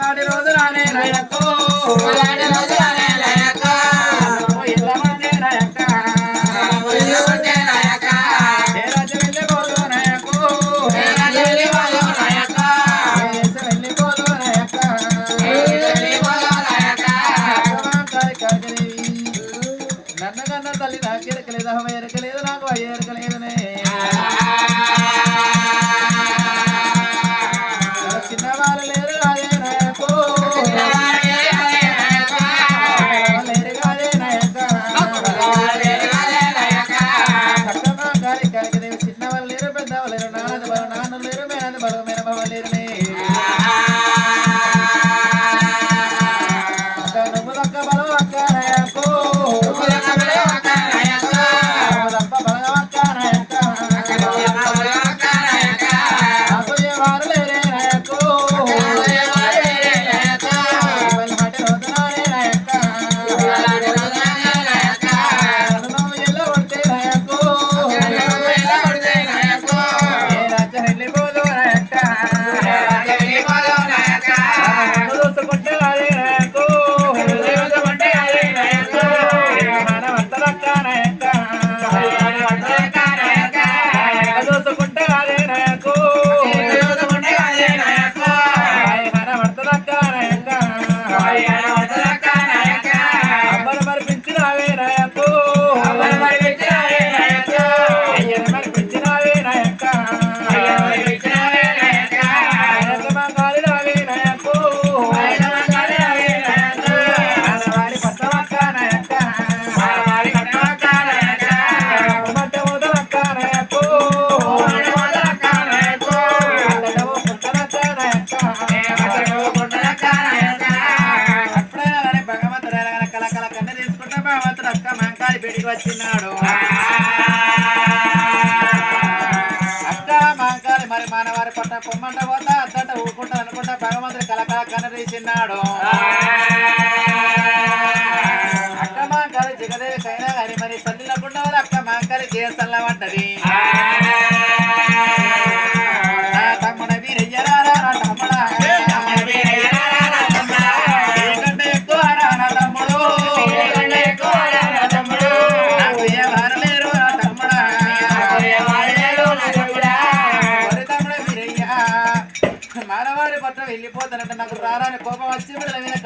నాటి రోజు రానే లయక్కో నాటి రోజు రానే లయక్క ఇల్లమంటే తల్లి నాకు ఎరకలేదు అవ ఎరకలేదు నా వచ్చినాడు. అష్టమంకాలి మరి మానవారి పట్ట కొమ్మంట పోతా అద్దట ఊకుంటా అనుకుంటా భగవంతుడు కలకల కనరేసినాడు అక్కమాంకాలి జగదేవి కైనా కానీ మరి తల్లి లేకుండా అక్కమాంకాలి చేసల్ల వంటది. వెళ్ళిపోతానంటే నాకు రారాని కోపం వచ్చి వీళ్ళ మీద